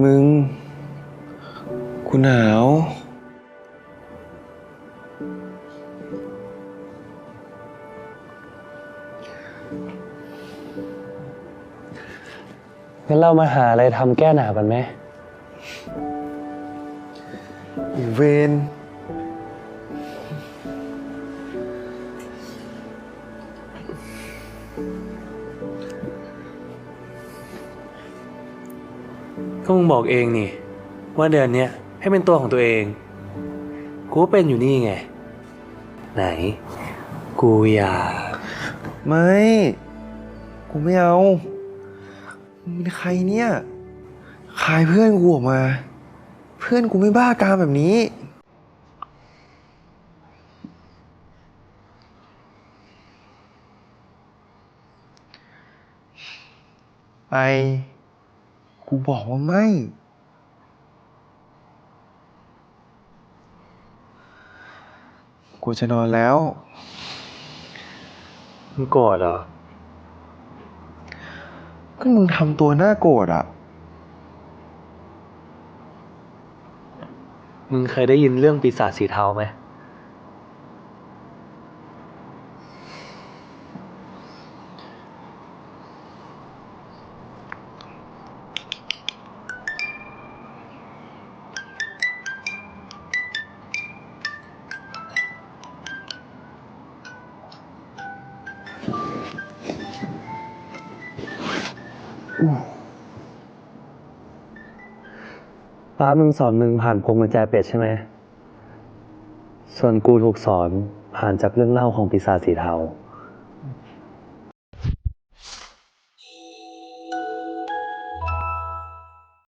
มึงกูหนาว งั้นเรามาหาอะไรทำแก้หนาวกันไหมอีเวน ก็มึงบอกเองนี่ ว่าเดือนเนี้ยให้เป็นตัวของตัวเอง กูเป็นอยู่นี่ไง ไหน กูอยากไม่ กูไม่เอามึงเป็นใครเนี่ย ขายเพื่อนกูออกมา เพื่อนกูไม่บ้าการแบบนี้ ไป กูบอกว่าไม่ กูจะนอนแล้ว มึงโกรธเหรอ ก็มึงทำตัวน่าโกรธอะ มึงเคยได้ยินเรื่องปีศาจสีเทาไหม ป้ามึงสอนมึงผ่านพวงกุญแจเป็ดใช่ไหม ส่วนกูถูกสอนผ่านจากเรื่องเล่าของปีศาจสีเทา